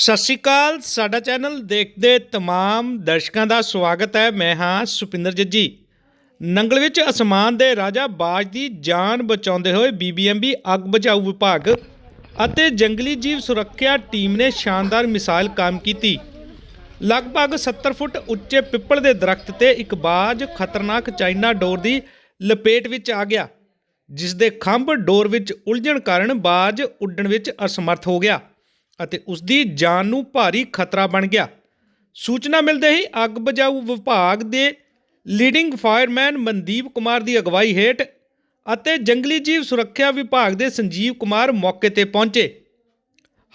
ਸਤਿ ਸ਼੍ਰੀ ਅਕਾਲ, ਸਾਡਾ ਚੈਨਲ ਦੇਖਦੇ ਤਮਾਮ ਦਰਸ਼ਕਾਂ ਦਾ ਸਵਾਗਤ ਹੈ। ਮੈਂ ਹਾਂ ਸੁਪਿੰਦਰ ਜੱਜੀ। ਨੰਗਲ ਵਿੱਚ ਅਸਮਾਨ ਦੇ ਰਾਜਾ ਬਾਜ ਦੀ ਜਾਨ ਬਚਾਉਂਦੇ ਹੋਏ ਬੀਬੀਐਮਬੀ ਅੱਗ ਬੁਝਾਊ ਵਿਭਾਗ ਅਤੇ ਜੰਗਲੀ ਜੀਵ ਸੁਰੱਖਿਆ ਟੀਮ ਨੇ ਸ਼ਾਨਦਾਰ ਮਿਸਾਲ ਕਾਇਮ ਕੀਤੀ। ਲਗਭਗ 70 ਫੁੱਟ ਉੱਚੇ ਪਿੱਪਲ ਦੇ ਦਰਖਤ ਤੇ ਇੱਕ ਬਾਜ ਖਤਰਨਾਕ ਚਾਈਨਾ ਡੋਰ ਦੀ ਲਪੇਟ ਵਿੱਚ ਆ ਗਿਆ ਜਿਸ ਦੇ ਖੰਭ ਡੋਰ ਵਿੱਚ ਉਲਝਣ ਕਾਰਨ ਬਾਜ ਉੱਡਣ ਵਿੱਚ ਅਸਮਰਥ ਹੋ ਗਿਆ। ਅਤੇ ਉਸ ਦੀ ਜਾਨ ਨੂੰ ਭਾਰੀ ਖਤਰਾ ਬਣ ਗਿਆ। ਸੂਚਨਾ ਮਿਲਦੇ ਹੀ ਅੱਗ ਬੁਝਾਊ ਵਿਭਾਗ ਦੇ ਲੀਡਿੰਗ ਫਾਇਰਮੈਨ ਮਨਦੀਪ ਕੁਮਾਰ ਦੀ ਅਗਵਾਈ ਹੇਠ ਅਤੇ ਜੰਗਲੀ ਜੀਵ ਸੁਰੱਖਿਆ ਵਿਭਾਗ ਦੇ ਸੰਜੀਵ ਕੁਮਾਰ ਮੌਕੇ ਤੇ ਪਹੁੰਚੇ।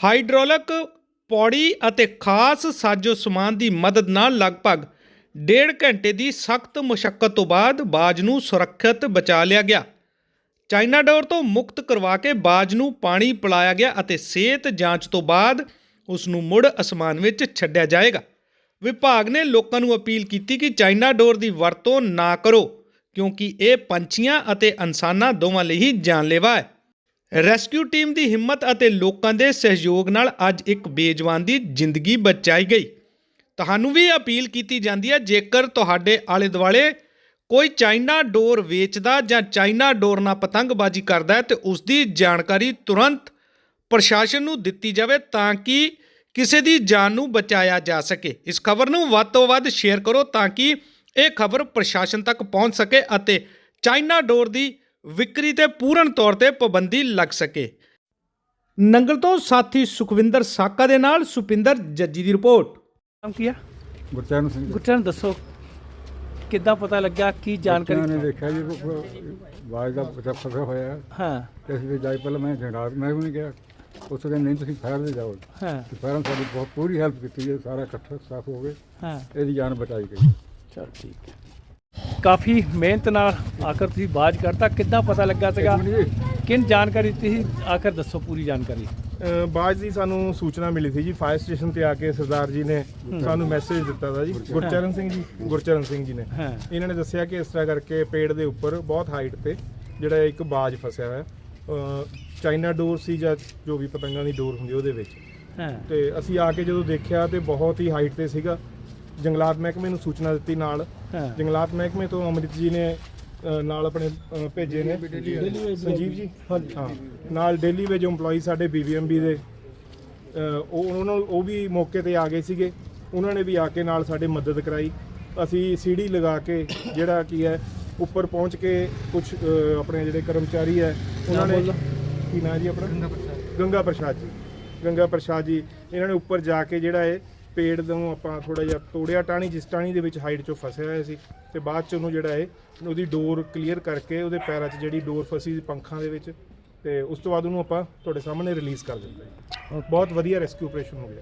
ਹਾਈਡ੍ਰੋਲਿਕ, ਪੌੜੀ ਅਤੇ ਖਾਸ ਸਾਜੋ ਸਮਾਨ ਦੀ ਮਦਦ ਨਾਲ ਲਗਭਗ ਡੇਢ ਘੰਟੇ ਦੀ ਸਖਤ ਮੁਸ਼ਕਲ ਤੋਂ ਬਾਅਦ ਬਾਜ ਨੂੰ ਸੁਰੱਖਿਅਤ ਬਚਾ ਲਿਆ ਗਿਆ। ਚਾਈਨਾ ਡੋਰ ਤੋਂ ਮੁਕਤ ਕਰਵਾ ਕੇ ਬਾਜ ਨੂੰ ਪਾਣੀ ਪਿਲਾਇਆ ਗਿਆ ਅਤੇ ਸਿਹਤ ਜਾਂਚ ਤੋਂ ਬਾਅਦ ਉਸ ਨੂੰ ਮੁੜ ਅਸਮਾਨ ਵਿੱਚ ਛੱਡਿਆ ਜਾਏਗਾ। ਵਿਭਾਗ ਨੇ ਲੋਕਾਂ ਨੂੰ ਅਪੀਲ ਕੀਤੀ ਕਿ ਚਾਈਨਾ ਡੋਰ ਦੀ ਵਰਤੋਂ ਨਾ ਕਰੋ, ਕਿਉਂਕਿ ਇਹ ਪੰਛੀਆਂ ਅਤੇ ਇਨਸਾਨਾਂ ਦੋਵਾਂ ਲਈ ਹੀ ਜਾਨਲੇਵਾ ਹੈ। ਰੈਸਕਿਊ ਟੀਮ ਦੀ ਹਿੰਮਤ ਅਤੇ ਲੋਕਾਂ ਦੇ ਸਹਿਯੋਗ ਨਾਲ ਅੱਜ ਇੱਕ ਬੇਜਵਾਨ ਦੀ ਜ਼ਿੰਦਗੀ ਬਚਾਈ ਗਈ। ਤੁਹਾਨੂੰ ਵੀ ਅਪੀਲ ਕੀਤੀ ਜਾਂਦੀ ਹੈ, ਜੇਕਰ ਤੁਹਾਡੇ ਆਲੇ ਦੁਆਲੇ ਕੋਈ ਚਾਈਨਾ ਡੋਰ ਵੇਚਦਾ ਜਾਂ ਚਾਈਨਾ ਡੋਰ ਨਾਲ ਪਤੰਗਬਾਜ਼ੀ ਕਰਦਾ ਹੈ ਤੇ ਉਸ ਦੀ ਜਾਣਕਾਰੀ ਤੁਰੰਤ ਪ੍ਰਸ਼ਾਸਨ ਨੂੰ ਦਿੱਤੀ ਜਾਵੇ ਤਾਂ ਕਿ ਕਿਸੇ ਦੀ ਜਾਨ ਨੂੰ ਬਚਾਇਆ ਜਾ ਸਕੇ। ਇਸ ਖਬਰ ਨੂੰ ਵੱਧ ਤੋਂ ਵੱਧ ਸ਼ੇਅਰ ਕਰੋ ਤਾਂ ਕਿ ਇਹ ਖਬਰ ਪ੍ਰਸ਼ਾਸਨ ਤੱਕ ਪਹੁੰਚ ਸਕੇ ਅਤੇ ਚਾਈਨਾ ਡੋਰ ਦੀ ਵਿਕਰੀ ਤੇ ਪੂਰਨ ਤੌਰ ਤੇ ਪਾਬੰਦੀ ਲੱਗ ਸਕੇ। ਨੰਗਲ ਤੋਂ ਸਾਥੀ ਸੁਖਵਿੰਦਰ ਸਾਕਾ ਦੇ ਨਾਲ ਸੁਪਿੰਦਰ ਜੱਜੀ ਦੀ ਰਿਪੋਰਟ। ਨਾਮ ਕੀ ਆ? ਗੁਰਚਰਨ ਸਿੰਘ। ਗੁਰਚਰਨ ਦੱਸੋ। ਕਿੱਦਾਂ ਪਤਾ ਲੱਗਿਆ? ਕੀ ਜਾਣਕਾਰੀ ਨੇ ਦੇਖਿਆ ਜੀ ਬਾਜ ਦਾ ਫਸਿਆ ਹੋਇਆ। ਹੈ। ਹਾਂ ਤੇ ਅਸੀਂ ਵੀ ਜਾਈ ਪਹਿਲਾਂ ਮੈਂ ਜੰਗਲਾਤ ਮੈਂ ਵੀ ਨਹੀਂ ਗਿਆ। ਉਸ ਕਹਿੰਦੇ ਨਹੀਂ ਤੁਸੀਂ ਫਾਇਰ ਦੇ ਜਾਓ। ਹਾਂ। ਤੇ ਫਾਇਰਾਂ ਸਾਡੀ ਬਹੁਤ ਪੂਰੀ ਹੈਲਪ ਕੀਤੀ ਹੈ ਸਾਰਾ ਇਕੱਠਾ ਸਾਫ਼ ਹੋ ਗਏ। ਹਾਂ। ਇਹਦੀ ਜਾਨ ਬਚਾਈ ਗਈ। ਚਲ ਠੀਕ ਹੈ। ਕਾਫੀ ਮਿਹਨਤ ਨਾਲ ਆਖਰ ਤੁਸੀਂ ਬਾਜ ਕਰਤਾ ਕਿੱਦਾਂ ਪਤਾ ਲੱਗਾ ਸੀਗਾ? ਕਿਨ ਜਾਣਕਾਰੀ ਦਿੱਤੀ ਸੀ? ਆਖਰ ਦੱਸੋ ਪੂਰੀ ਜਾਣਕਾਰੀ। ਬਾਅਦ ਦੀ ਸਾਨੂੰ ਸੂਚਨਾ ਮਿਲੀ ਸੀ ਜੀ ਫਾਇਰ ਸਟੇਸ਼ਨ ਤੇ ਆ ਕੇ ਸਰਦਾਰ ਜੀ ਨੇ ਸਾਨੂੰ ਮੈਸੇਜ ਦਿੱਤਾ ਦਾ ਜੀ ਗੁਰਚਰਨ। ਸਿੰਘ ਜੀ ਗੁਰਚਰਨ ਸਿੰਘ ਜੀ ਨੇ। ਇਹਨਾਂ ਨੇ ਦੱਸਿਆ ਕਿ ਇਸ ਤਰ੍ਹਾਂ ਕਰਕੇ ਪੇੜ ਦੇ ਉੱਪਰ ਬਹੁਤ ਹਾਈਟ ਤੇ ਜਿਹੜਾ ਇੱਕ ਬਾਜ ਫਸਿਆ ਹੋਇਆ। ਚਾਈਨਾ ਡੋਰ ਸੀ ਜਾਂ ਜੋ ਵੀ ਪਤੰਗਾਂ ਦੀ ਡੋਰ ਹੁੰਦੀ ਉਹਦੇ ਵਿੱਚ। ਤੇ ਅਸੀਂ ਆ ਕੇ ਜਦੋਂ ਦੇਖਿਆ ਤੇ ਬਹੁਤ ਹੀ ਹਾਈਟ ਤੇ ਸੀਗਾ। ਜੰਗਲਾਤ ਮਹਿਕਮੇ ਨੂੰ ਸੂਚਨਾ ਦਿੱਤੀ ਨਾਲ। ਜੰਗਲਾਤ ਮਹਿਕਮੇ ਤੋਂ ਅਮਰਿਤ ਜੀ ਨੇ ਅ, ਨਾਲ ਆਪਣੇ ਅ, ਭੇਜੇ ਨੇ। ਸੰਜੀਵ ਜੀ? ਹਾਂ। ਨਾਲ ਡੇਲੀ ਵੇਜ EMPLOYE ਸਾਡੇ ਬੀਬੀਐਮਬੀ ਦੇ। ਅ, ਉਹ ਉਹਨਾਂ ਨੂੰ ਉਹ ਵੀ ਮੌਕੇ ਤੇ ਆ ਗਏ ਸੀਗੇ। ਉਹਨਾਂ ਨੇ ਵੀ ਆ ਕੇ ਨਾਲ ਸਾਡੇ ਮਦਦ ਕਰਾਈ। ਅਸੀਂ ਸੀੜੀ ਲਗਾ ਕੇ ਜਿਹੜਾ ਕੀ ਹੈ ਉੱਪਰ ਪਹੁੰਚ ਕੇ ਕੁਝ ਆਪਣੇ ਜਿਹੜੇ ਕਰਮਚਾਰੀ ਹੈ ਉਹਨਾਂ ਨੇ ਕੀ ਨਾਂ ਜੀ ਆਪਣਾ? ਗੰਗਾ ਪ੍ਰਸਾਦ। ਗੰਗਾ ਪ੍ਰਸਾਦ ਜੀ। ਗੰਗਾ ਪ੍ਰਸਾਦ ਜੀ ਇਹਨਾਂ ਨੇ ਉੱਪਰ ਜਾ ਕੇ ਜਿਹੜਾ ਹੈ ਪੇੜ ਨੂੰ ਆਪਾਂ ਥੋੜਾ ਜਿਹਾ ਤੋੜਿਆ ਟਾਣੀ ਜਿਸ ਟਾਣੀ ਦੇ ਵਿੱਚ ਹਾਈਟ ਚੋਂ ਫਸਿਆ ਹੋਇਆ ਸੀ ਤੇ ਬਾਅਦ ਚ ਉਹਨੂੰ ਜਿਹੜਾ ਹੈ ਉਹਦੀ ਡੋਰ ਕਲੀਅਰ ਕਰਕੇ ਉਹਦੇ ਪੈਰਾਂ 'ਚ ਜਿਹੜੀ ਡੋਰ ਫਸੀ ਸੀ ਪੰਖਾਂ ਦੇ ਵਿੱਚ ਤੇ ਉਸ ਤੋਂ ਬਾਅਦ ਉਹਨੂੰ ਆਪਾਂ ਤੁਹਾਡੇ ਸਾਹਮਣੇ ਰਿਲੀਜ਼ ਕਰ ਦਿੱਤਾ ਜੀ ਬਹੁਤ ਵਧੀਆ ਰੈਸਕਿਊ ਆਪਰੇਸ਼ਨ ਹੋ ਗਿਆ।